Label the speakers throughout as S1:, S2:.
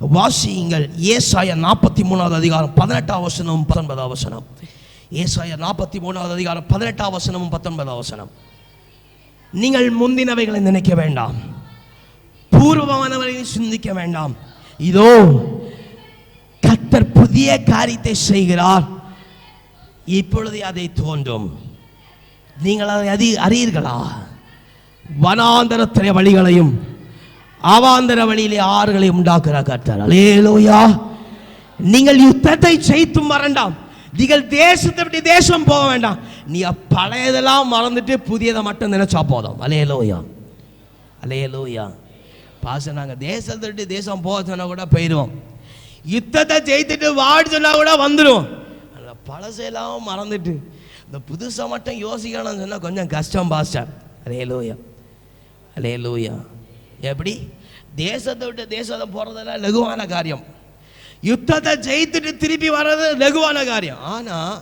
S1: வாசியுங்கள். ஏசாய நாற்பத்தி மூணாவது அதிகாரம் பதினெட்டாம் வசனமும் பத்தொன்பதாம் வசனம். ஏசாய நாற்பத்தி மூணாவது அதிகாரம் பதினெட்டாம் வசனமும் பத்தொன்பதாம் வசனம். நீங்கள் முந்தினவைகளை நினைக்க வேண்டாம். பூர்வமானவர்களை சிந்திக்க வேண்டாம். இதோ கத்தர் புதிய காரியத்தை செய்கிறார். இப்பொழுது அதை தோன்றும். நீங்கள் அதை அறி அறியீர்களா? வனாந்தரத்திரை வழிகளையும் அவாந்தர வழியிலே ஆறுகளையும் உண்டாக்குற கர்த்தர். அலேலோயா நீங்கள் யுத்தத்தை செய்து மறண்டாம் நீங்கள் தேசத்தை விட்டு தேசம் போக வேண்டாம். நீ பழையதெல்லாம் மறந்துட்டு புதியதை மட்டும் நினைச்சா போதும். அலேலோயா அலேலோயா பாச நாங்கள் தேசத்தை விட்டு தேசம் போக சொன்னா கூட போயிடுவோம். யுத்தத்தை ஜெயித்துட்டு வாடி சொன்னா கூட வந்துடும் அந்த பழசெல்லாம் மறந்துட்டு இந்த புதுசாக மட்டும் யோசிக்கணும்னு சொன்னால் கொஞ்சம் கஷ்டம் பாஸ்டர். அலே லூயா அலே லூயா எப்படி? தேசத்தை விட்டு தேசத்தை போகிறதெல்லாம் லகுவான காரியம். யுத்தத்தை ஜெயித்துட்டு திருப்பி வர்றது லகுவான காரியம். ஆனால்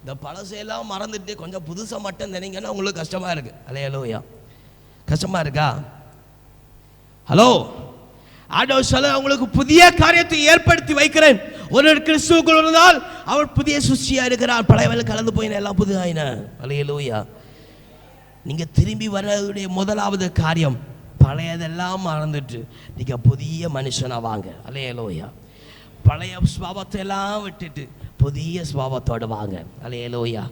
S1: இந்த பழசையெல்லாம் மறந்துட்டு கொஞ்சம் புதுசாக மட்டும் நினைங்கன்னா உங்களுக்கு கஷ்டமாக இருக்குது அலே லூயா கஷ்டமாக இருக்கா? ஹலோ ஆண்டவர் சொல்ல உங்களுக்கு புதிய காரியத்தை ஏற்படுத்தி வைக்கிறேன். ஒரு கிறிஸ்துவுக்குள் இருந்தால் அவர் புதிய சுஷியாக இருக்கிறார். பழையவர்கள் கலந்து போயின எல்லாம் புது ஆயின அலையலூயா நீங்கள் திரும்பி வர்றதுடைய முதலாவது காரியம். பழையதெல்லாம் மறந்துட்டு நீங்கள் புதிய மனுஷனாக வாங்க. அலையலோயா பழைய ஸ்வாபத்தை எல்லாம் விட்டுட்டு புதிய ஸ்வாபத்தோட வாங்க. அலையலோயா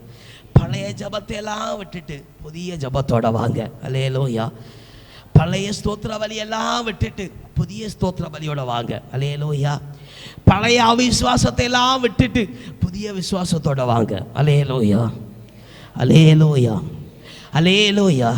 S1: பழைய ஜபத்தையெல்லாம் விட்டுட்டு புதிய ஜபத்தோட வாங்க. அலையலோயா பழைய ஸ்தோத்திர வலியெல்லாம் விட்டுட்டு புதிய ஸ்தோத்திர வலியோட வாங்க. அலையலோயா பழைய அவிசுவாசத்தை எல்லாம் விட்டுட்டு புதிய விசுவாசத்தோட வாங்க. Hallelujah hallelujah hallelujah